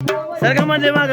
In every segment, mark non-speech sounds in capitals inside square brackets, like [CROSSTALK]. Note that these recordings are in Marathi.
सरका म्हणजे माग?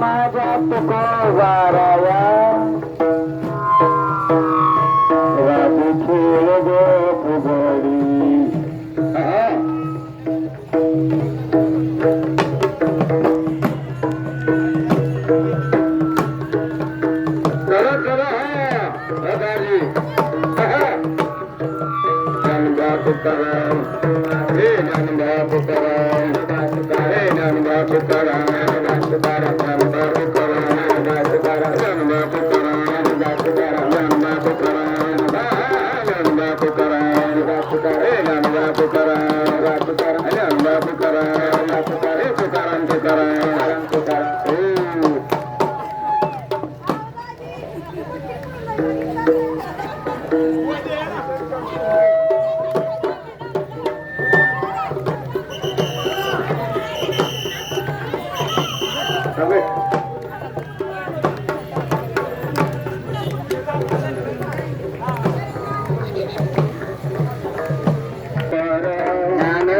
माझ्या तुकोबाराया राजू खेळ गे फुगडी. खरं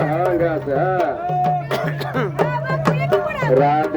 अंगाचा [COUGHS] रा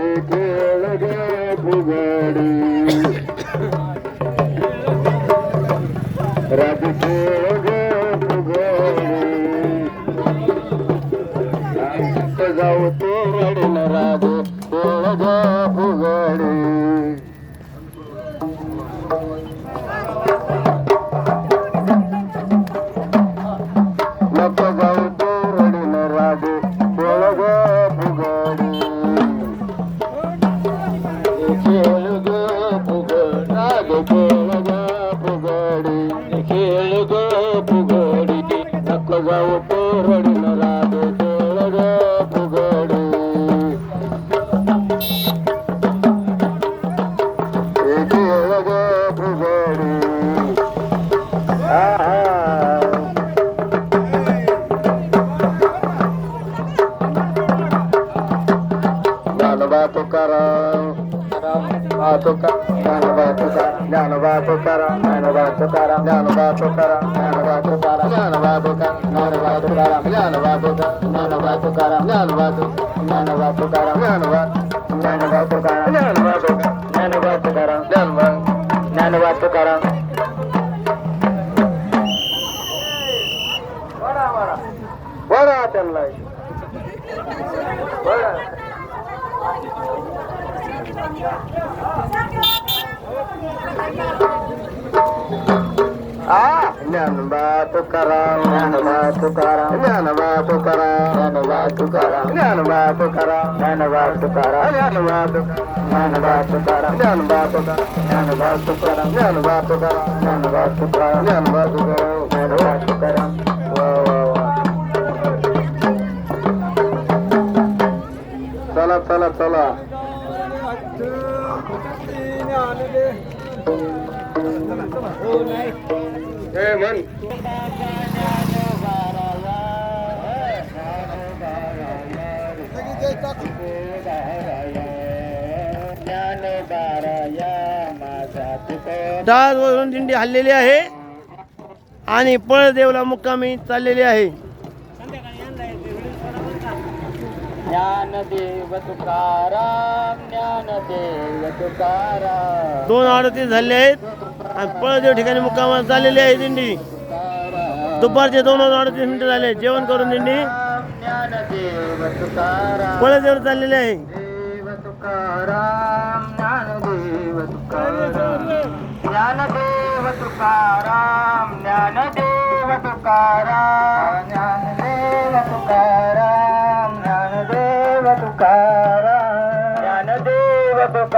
ज्ञानोबा तुकाराम ज्ञानोबा तुकाराम ज्ञानोबा तुकाराम ज्ञानोबा तुकाराम ज्ञानोबा तुकाराम ज्ञानोबा तुकाराम ज्ञानोबा तुकाराम ज्ञानोबा तुकाराम ज्ञानोबा तुकाराम ज्ञानोबा तुकाराम ज्ञानोबा तुकाराम ज्ञानोबा तुकाराम ज्ञानोबा ज्ञानोबा तुकाराम ज्ञानोबा तुकाराम ज्ञानोबा तुकाराम ज्ञानोबा ज्ञानोबा तुकाराम वडा त्यांना वडा Ah, रथाला दहा वरून दिंडी हल्लेली आहे आणि पळदेवला मुक्कामी चाललेली आहे. ज्ञानदेव तुकाराम ज्ञानदेव तुकाराम दोन आडती झाले आहेत आणि पळदेव ठिकाणी मुक्कामाला चाललेली आहे दिंडी. दुपारचे दोन अडतीस मिनिटं झाले जेवण करून दिंडी. पळदेव चाललेली आहे. देव तुकाराम ज्ञानदेव तुकाराम ज्ञानदेव तुकाराम ज्ञानदेव तुकाराम